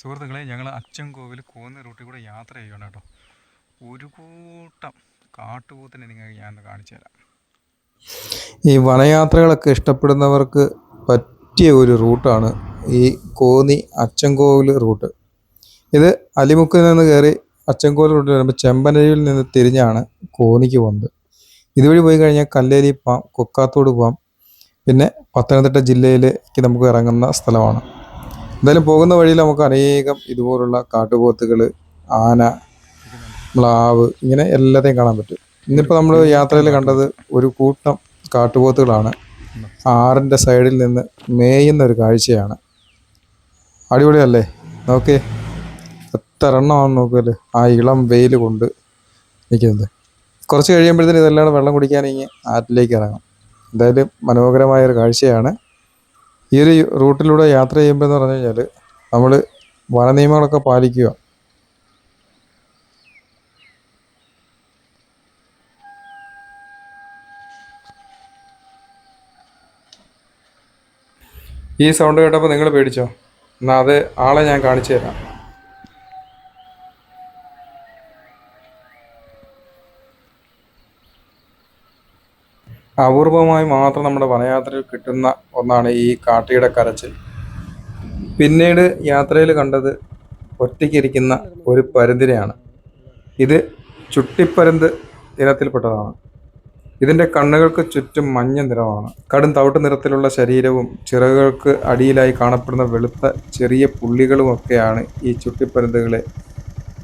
സുഹൃത്തുക്കളെ ഞങ്ങൾ അച്ചൻകോവിൽ കോന്ന റൂട്ടിൽ കൂടെ യാത്ര ചെയ്യണം കേട്ടോ. ഒരു കൂട്ടം കാട്ടുപോത്തിനെ നിങ്ങൾക്ക് ഞാൻ കാണിച്ചു തരാം. ഈ വനയാത്രകളൊക്കെ ഇഷ്ടപ്പെടുന്നവർക്ക് പറ്റിയ ഒരു റൂട്ടാണ് ഈ കോന്നി അച്ചൻകോവിൽ റൂട്ട്. ഇത് അലിമുക്കിൽ നിന്ന് കയറി അച്ചൻകോവിൽ റൂട്ടിൽ വരുമ്പോൾ ചെമ്പനരിയിൽ നിന്ന് തിരിഞ്ഞാണ് കോന്നിക്ക് പോകുന്നത് ഇതുവഴി പോയി കഴിഞ്ഞാൽ കല്ലേരി പോവാം കൊക്കാത്തോട് പോവാം പിന്നെ പത്തനംതിട്ട ജില്ലയിലേക്ക് നമുക്ക് ഇറങ്ങുന്ന സ്ഥലമാണ്. എന്തായാലും പോകുന്ന വഴിയിൽ നമുക്ക് അനേകം ഇതുപോലുള്ള കാട്ടുപോത്തുകൾ ആന മ്ലാവ് ഇങ്ങനെ എല്ലാത്തെയും കാണാൻ പറ്റും. ഇന്നിപ്പോൾ നമ്മൾ യാത്രയിൽ കണ്ടത് ഒരു കൂട്ടം കാട്ടുപോത്തുകളാണ്. ആറിന്റെ സൈഡിൽ നിന്ന് മേയുന്ന ഒരു കാഴ്ചയാണ്. അടിപൊളിയല്ലേ? നോക്കേ. എത്ര എണ്ണമാണെന്ന് നോക്കുമല്ലേ ആ ഇളം വെയിൽ കൊണ്ട് നിൽക്കുന്നത്. കുറച്ച് കഴിയുമ്പോഴത്തേന് ഇതെല്ലാം വെള്ളം കുടിക്കാൻ ഇങ്ങനെ ആറ്റിലേക്ക് ഇറങ്ങാം. എന്തായാലും മനോഹരമായ ഒരു കാഴ്ചയാണ്. ഈ ഒരു റൂട്ടിലൂടെ യാത്ര ചെയ്യുമ്പോൾ എന്ന് പറഞ്ഞു കഴിഞ്ഞാൽ നമ്മൾ വനനിയമങ്ങളൊക്കെ പാലിക്കുക. ഈ സൗണ്ട് കേട്ടപ്പോൾ നിങ്ങൾ പേടിച്ചോ? എന്നാൽ അത് ആളെ ഞാൻ കാണിച്ചു തരാം. അപൂർവമായി മാത്രം നമ്മുടെ വനയാത്രയിൽ കിട്ടുന്ന ഒന്നാണ് ഈ കാട്ടിയുടെ കരച്ചിൽ. പിന്നീട് യാത്രയിൽ കണ്ടത് ഒറ്റയ്ക്കിരിക്കുന്ന ഒരു പരുന്തിനെയാണ്. ഇത് ചുട്ടിപ്പരുന്ത് ഇനത്തിൽപ്പെട്ടതാണ്. ഇതിന്റെ കണ്ണുകൾക്ക് ചുറ്റും മഞ്ഞ നിറമാണ്. കടും തവിട്ട് നിറത്തിലുള്ള ശരീരവും ചിറകുകൾക്ക് അടിയിലായി കാണപ്പെടുന്ന വെളുത്ത ചെറിയ പുള്ളികളുമൊക്കെയാണ് ഈ ചുട്ടിപ്പരുന്തുകളെ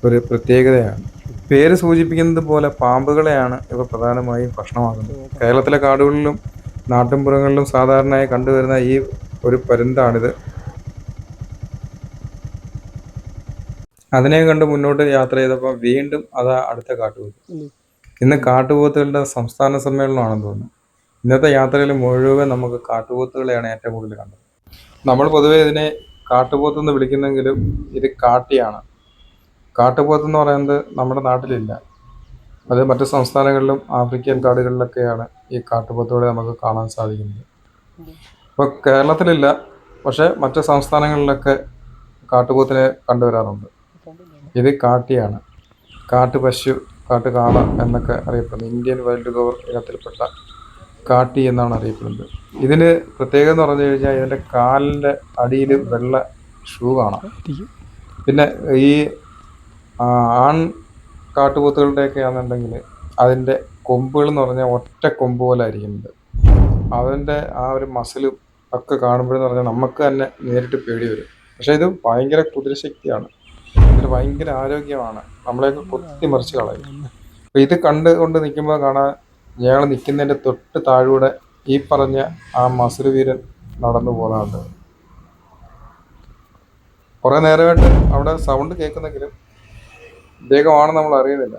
ഒരു പ്രത്യേകതയാണ്. പേര് സൂചിപ്പിക്കുന്നത് പോലെ പാമ്പുകളെയാണ് ഇവ പ്രധാനമായും ഭക്ഷണമാകുന്നത് കേരളത്തിലെ കാടുകളിലും നാട്ടിൻപുറങ്ങളിലും സാധാരണയായി കണ്ടുവരുന്ന ഈ ഒരു പരുന്താണിത്. അതിനെ കണ്ട് മുന്നോട്ട് യാത്ര ചെയ്തപ്പോൾ വീണ്ടും അതാ അടുത്ത കാട്ടുപോത്ത്. ഇന്ന് കാട്ടുപോത്തുകളുടെ സംസ്ഥാന സമ്മേളനമാണെന്ന് തോന്നുന്നു. ഇന്നത്തെ യാത്രയിൽ മുഴുവൻ നമുക്ക് കാട്ടുപോത്തുകളെയാണ് ഏറ്റവും കൂടുതൽ കണ്ടത്. നമ്മൾ പൊതുവേ ഇതിനെ കാട്ടുപോത്ത് എന്ന് വിളിക്കുന്നെങ്കിലും ഇത് കാട്ടിയാണ്. കാട്ടുപോത്ത് എന്ന് പറയുന്നത് നമ്മുടെ നാട്ടിലില്ല. അത് മറ്റു സംസ്ഥാനങ്ങളിലും ആഫ്രിക്കൻ കാടുകളിലൊക്കെയാണ് ഈ കാട്ടുപോത്തുകളെ നമുക്ക് കാണാൻ സാധിക്കുന്നത്. ഇപ്പോൾ കേരളത്തിലില്ല. പക്ഷേ മറ്റു സംസ്ഥാനങ്ങളിലൊക്കെ കാട്ടുപോത്തിനെ കണ്ടുവരാറുണ്ട്. ഇത് കാട്ടിയാണ്. കാട്ടുപശു കാട്ടുകാള എന്നൊക്കെ അറിയപ്പെടുന്നത്. ഇന്ത്യൻ വൈൽഡ് ഗോവർ ഇനത്തിൽപ്പെട്ട കാട്ടി എന്നാണ് അറിയപ്പെടുന്നത്. ഇതിന് പ്രത്യേകത എന്ന് പറഞ്ഞു കഴിഞ്ഞാൽ ഇതിന്റെ കാലിന്റെ അടിയിൽ വെള്ള ഷൂ കാണാം. പിന്നെ ഈ ആൺ കാട്ടുപോത്തുകളുടെയൊക്കെ ആണെന്നുണ്ടെങ്കിൽ അതിന്റെ കൊമ്പുകൾ എന്ന് പറഞ്ഞാൽ ഒറ്റ കൊമ്പ് പോലെ ആയിരിക്കുന്നത് അതിന്റെ ആ ഒരു മസിലും ഒക്കെ കാണുമ്പോഴെന്ന് പറഞ്ഞാൽ നമുക്ക് തന്നെ നേരിട്ട് പേടി വരും. പക്ഷേ ഇത് ഭയങ്കര കുതിരശക്തിയാണ്. ഇതിന് ഭയങ്കര ആരോഗ്യമാണ്. നമ്മളെയൊക്കെ കൊത്തി മറിച്ച് കളയും. അപ്പോൾ ഇത് കണ്ട് കൊണ്ട് നിൽക്കുമ്പോൾ കാണാൻ ഞങ്ങൾ നിൽക്കുന്നതിന്റെ തൊട്ട് താഴൂടെ ഈ പറഞ്ഞ ആ മസിൽ വീരൻ നടന്നു പോകുന്നുണ്ട് കുറേ നേരമായിട്ട് അവിടെ സൗണ്ട് കേൾക്കുന്നെങ്കിലും ഇദ്ദേഹമാണെന്ന് നമ്മൾ അറിയുന്നില്ല.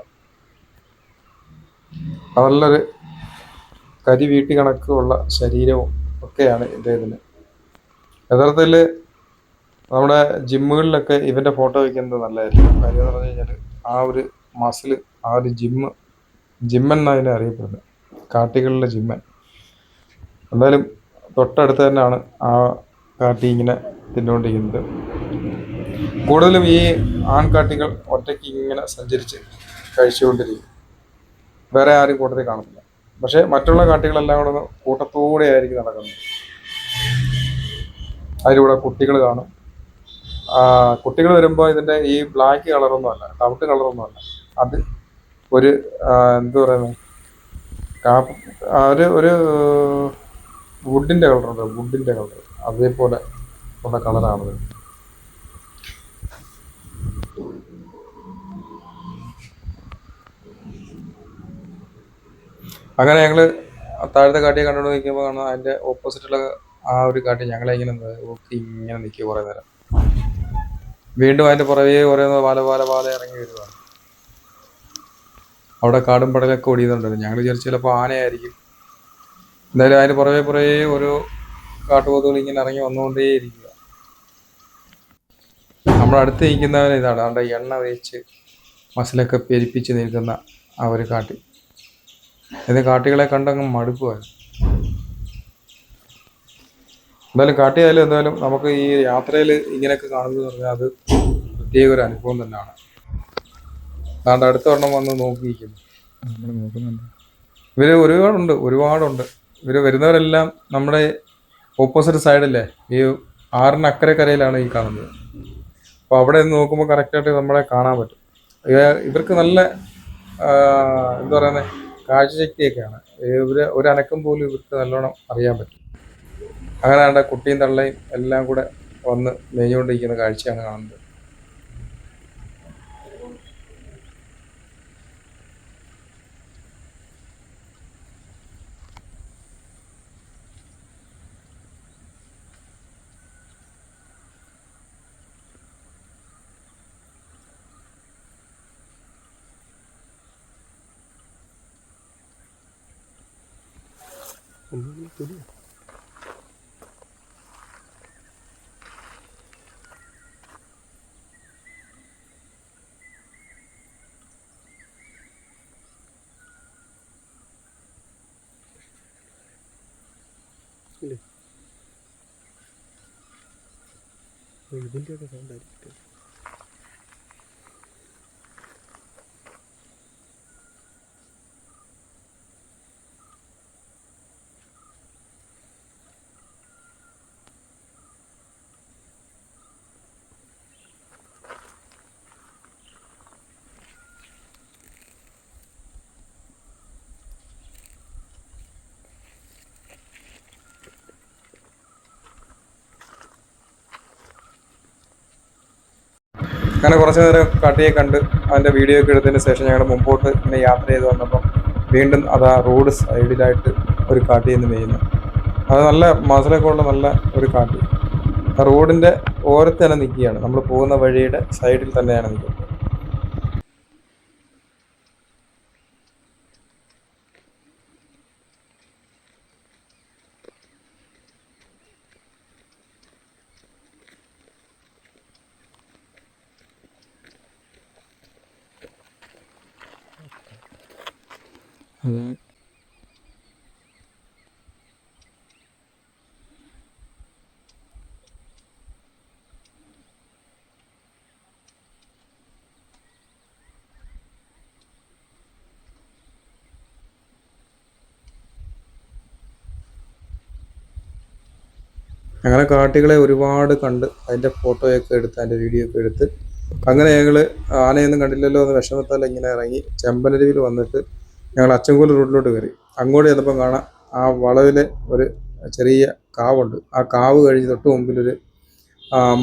നല്ലൊരു കരി വീട്ടി കണക്കുള്ള ശരീരവും ഒക്കെയാണ് ഇദ്ദേഹത്തിന്. യഥാർത്ഥത്തിൽ നമ്മുടെ ജിമ്മുകളിലൊക്കെ ഇവന്റെ ഫോട്ടോ വയ്ക്കുന്നത് നല്ലതായിരിക്കും. കാര്യം എന്ന് പറഞ്ഞു കഴിഞ്ഞാൽ ആ ഒരു മസിൽ ആ ഒരു ജിമ്മ് ജിമ്മൻ എന്നാണ് അതിനെ അറിയപ്പെടുന്നത്. കാട്ടികളിലെ ജിമ്മൻ. എന്തായാലും തൊട്ടടുത്ത് തന്നെയാണ് ആ കാട്ടി ഇങ്ങനെ തിന്നുകൊണ്ടിരിക്കുന്നത്. കൂടുതലും ഈ ആൺകാട്ടികൾ ഒറ്റയ്ക്ക് ഇങ്ങനെ സഞ്ചരിച്ച് കഴിച്ചുകൊണ്ടിരിക്കും. വേറെ ആരും കൂട്ടത്തിൽ കാണുന്നില്ല. പക്ഷേ മറ്റുള്ള കാട്ടികളെല്ലാം കൂടെ കൂട്ടത്തോടെ ആയിരിക്കും നടക്കുന്നത്. അതിലൂടെ കുട്ടികൾ കാണും. കുട്ടികൾ വരുമ്പോൾ ഇതിന്റെ ഈ ബ്ലാക്ക് കളറൊന്നുമല്ല തവിട്ട് കളറൊന്നും അല്ല. അത് ഒരു എന്ത് പറയുന്നത് കാപ്പ് ഒരു ഒരു വുഡിന്റെ കളറുണ്ട് വുഡിന്റെ കളർ അതേപോലെ ഉള്ള കളറാണത് അങ്ങനെ ഞങ്ങൾ താഴത്തെ കാട്ടിയെ കണ്ടുകൊണ്ട് നിൽക്കുമ്പോൾ കാണാം അതിന്റെ ഓപ്പോസിറ്റുള്ള ആ ഒരു കാട്ടി ഞങ്ങളെ ഇങ്ങനെ നോക്കി ഇങ്ങനെ നിൽക്കുക കുറേ നേരം. വീണ്ടും അതിന്റെ പുറകെ കുറേ പാല പാല പാല ഇറങ്ങി വരുവാണ്. അവിടെ കാടും പടലൊക്കെ ഓടിയുന്നുണ്ട് ഞങ്ങൾ വിചാരിച്ചു ചിലപ്പോൾ ആനയായിരിക്കും. എന്തായാലും അതിന് പുറകെ പുറകെ ഓരോ കാട്ടുപോത്തുകൾ ഇങ്ങനെ ഇറങ്ങി വന്നുകൊണ്ടേയിരിക്കുക. നമ്മുടെ അടുത്ത് നിൽക്കുന്നവൻ ഇതാണ് അവിടെ എണ്ണ തേച്ച് മസിലൊക്കെ പെരിപ്പിച്ച് നിൽക്കുന്ന ആ ഒരു കാട്ടി. ഇത് കാട്ടികളെ കണ്ടങ്ങ് മടുക്കുവാണ് എന്തായാലും കാട്ടിയായാലും എന്തായാലും നമുക്ക് ഈ യാത്രയിൽ ഇങ്ങനെയൊക്കെ കാണുന്നത് പറഞ്ഞാൽ അത് പ്രത്യേക ഒരു അനുഭവം തന്നെയാണ് അതുകൊണ്ട് അടുത്ത ഒരെണ്ണം വന്ന് നോക്കിയിരിക്കുന്നു. നോക്കുന്നുണ്ട്. ഇവർ ഒരുപാടുണ്ട് ഒരുപാടുണ്ട്. ഇവർ വരുന്നവരെല്ലാം നമ്മുടെ ഓപ്പോസിറ്റ് സൈഡല്ലേ ഈ ആറിന് അക്കരെ കരയിലാണ് ഈ കാണുന്നത്. അപ്പോൾ അവിടെ നിന്ന് നോക്കുമ്പോൾ കറക്റ്റായിട്ട് നമ്മളെ കാണാൻ പറ്റും. ഇവർക്ക് നല്ല എന്താ പറയുന്നത് കാഴ്ചശക്തിയൊക്കെയാണ്. ഇവർ ഒരനക്കം പോലും ഇവർക്ക് നല്ലോണം അറിയാൻ പറ്റും. അങ്ങനെ കുട്ടിയും തള്ളയും എല്ലാം കൂടെ വന്ന് മേഞ്ഞുകൊണ്ടിരിക്കുന്ന കാഴ്ചയാണ് കാണുന്നത്. 없는 것들이 근데 여기 물려서 산다 이렇게 അങ്ങനെ കുറച്ച് നേരം കാട്ടിയെ കണ്ട് അതിന്റെ വീഡിയോ ഒക്കെ എടുത്തതിന് ശേഷം ഞങ്ങൾ മുമ്പോട്ട് ഇങ്ങനെ യാത്ര ചെയ്ത് വന്നപ്പം വീണ്ടും അത് ആ റോഡ് സൈഡിലായിട്ട് ഒരു കാട്ടി എന്ന് മെയ്യുന്നു അത് നല്ല മസിലൊക്കെ ഉള്ള നല്ല ഒരു കാട്ടി. ആ റോഡിന്റെ ഓരത്ത് തന്നെ നിൽക്കുകയാണ്. നമ്മൾ പോകുന്ന വഴിയുടെ സൈഡിൽ തന്നെയാണ് നിൽക്കുന്നത്. അത്. അങ്ങനെ കാട്ടികളെ ഒരുപാട് കണ്ട് അതിന്റെ ഫോട്ടോയൊക്കെ എടുത്ത് അതിന്റെ വീഡിയോ ഒക്കെ എടുത്ത്. അങ്ങനെ ഞങ്ങൾ ആനയൊന്നും കണ്ടില്ലല്ലോ എന്ന് വിഷമത്താൽ ഇങ്ങനെ ഇറങ്ങി ചെമ്പനരുവിൽ വന്നിട്ട് ഞങ്ങൾ അച്ചൻകോൽ റോഡിലോട്ട് കയറി. അങ്ങോട്ട് ചെന്നപ്പം കാണാം ആ വളവിലെ ഒരു ചെറിയ കാവുണ്ട്. ആ കാവ് കഴിഞ്ഞ് തൊട്ട് മുമ്പിലൊരു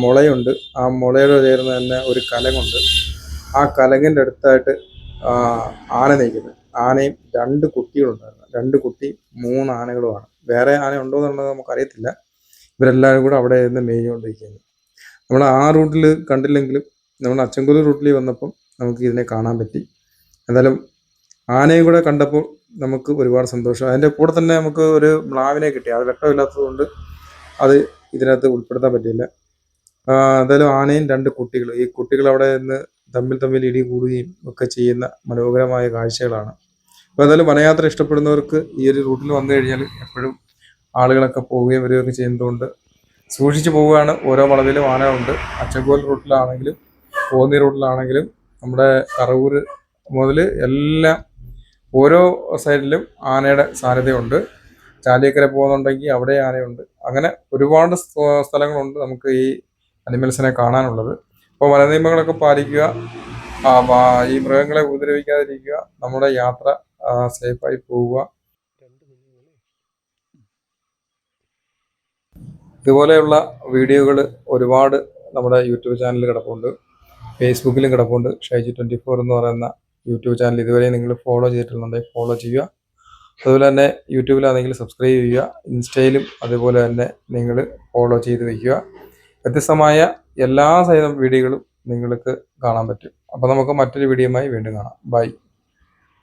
മുളയുണ്ട്. ആ മുളയോട് ചേർന്ന് തന്നെ ഒരു കലങ്ങുണ്ട്. ആ കലങ്ങിന്റെ അടുത്തായിട്ട് ആന നയിക്കുന്നത് ആനയും രണ്ട് കുട്ടികളുണ്ടായിരുന്നു. രണ്ട് കുട്ടി മൂന്ന് ആനകളുമാണ്. വേറെ ആന ഉണ്ടോ എന്നുള്ളത് നമുക്കറിയത്തില്ല. ഇവരെല്ലാവരും കൂടെ അവിടെ നിന്ന് മേഞ്ഞുകൊണ്ടിരിക്കുന്നത് നമ്മൾ ആ റൂട്ടിൽ കണ്ടില്ലെങ്കിലും നമ്മൾ അച്ചൻകുല റൂട്ടിൽ വന്നപ്പം നമുക്ക് ഇതിനെ കാണാൻ പറ്റി. എന്തായാലും ആനയും കൂടെ കണ്ടപ്പോൾ നമുക്ക് ഒരുപാട് സന്തോഷം. അതിന്റെ കൂടെ തന്നെ നമുക്ക് ഒരു മ്ലാവിനെ കിട്ടി. അത് വെട്ടമില്ലാത്തത് കൊണ്ട് അത് ഇതിനകത്ത് ഉൾപ്പെടുത്താൻ പറ്റിയില്ല. എന്തായാലും ആനയും രണ്ട് കുട്ടികൾ ഈ കുട്ടികൾ അവിടെ നിന്ന് തമ്മിൽ തമ്മിൽ ഇടി കൂടുകയും ഒക്കെ ചെയ്യുന്ന മനോഹരമായ കാഴ്ചകളാണ്. അപ്പോൾ എന്തായാലും വനയാത്ര ഇഷ്ടപ്പെടുന്നവർക്ക് ഈ ഒരു റൂട്ടിൽ വന്നു കഴിഞ്ഞാൽ എപ്പോഴും ആളുകളൊക്കെ പോവുകയും വരികയൊക്കെ ചെയ്യുന്നതുകൊണ്ട് സൂക്ഷിച്ചു പോവുകയാണ്. ഓരോ വളവിലും ആനകളുണ്ട് അച്ചൻകോൽ റൂട്ടിലാണെങ്കിലും കോന്നി റൂട്ടിലാണെങ്കിലും നമ്മുടെ കറവൂർ മുതൽ എല്ലാം ഓരോ സൈഡിലും ആനയുടെ സാന്നിധ്യമുണ്ട്. ചാലിയക്കര പോകുന്നുണ്ടെങ്കിൽ അവിടെ ആനയുണ്ട്. അങ്ങനെ ഒരുപാട് സ്ഥ- സ്ഥലങ്ങളുണ്ട് നമുക്ക് ഈ അനിമൽസിനെ കാണാനുള്ളത്. അപ്പോൾ വനനിയമങ്ങളൊക്കെ പാലിക്കുക ഈ മൃഗങ്ങളെ ഉപദ്രവിക്കാതിരിക്കുക നമ്മുടെ യാത്ര സേഫായി പോവുക. ഇതുപോലെയുള്ള വീഡിയോകൾ ഒരുപാട് നമ്മുടെ യൂട്യൂബ് ചാനലിൽ കിടപ്പുണ്ട്. ഫേസ്ബുക്കിലും കിടപ്പുണ്ട്. ഷൈജി ട്വന്റി ഫോർ എന്ന് പറയുന്ന യൂട്യൂബ് ചാനൽ ഇതുവരെ നിങ്ങൾ ഫോളോ ചെയ്തിട്ടുണ്ടെങ്കിൽ ഫോളോ ചെയ്യുക. അതുപോലെ തന്നെ യൂട്യൂബിലാണെങ്കിൽ സബ്സ്ക്രൈബ് ചെയ്യുക. ഇൻസ്റ്റയിലും അതുപോലെ തന്നെ നിങ്ങൾ ഫോളോ ചെയ്ത് വയ്ക്കുക വ്യത്യസ്തമായ എല്ലാ സൈതം വീഡിയോകളും നിങ്ങൾക്ക് കാണാൻ പറ്റും. അപ്പോൾ നമുക്ക് മറ്റൊരു വീഡിയോയുമായി വീണ്ടും കാണാം. ബൈ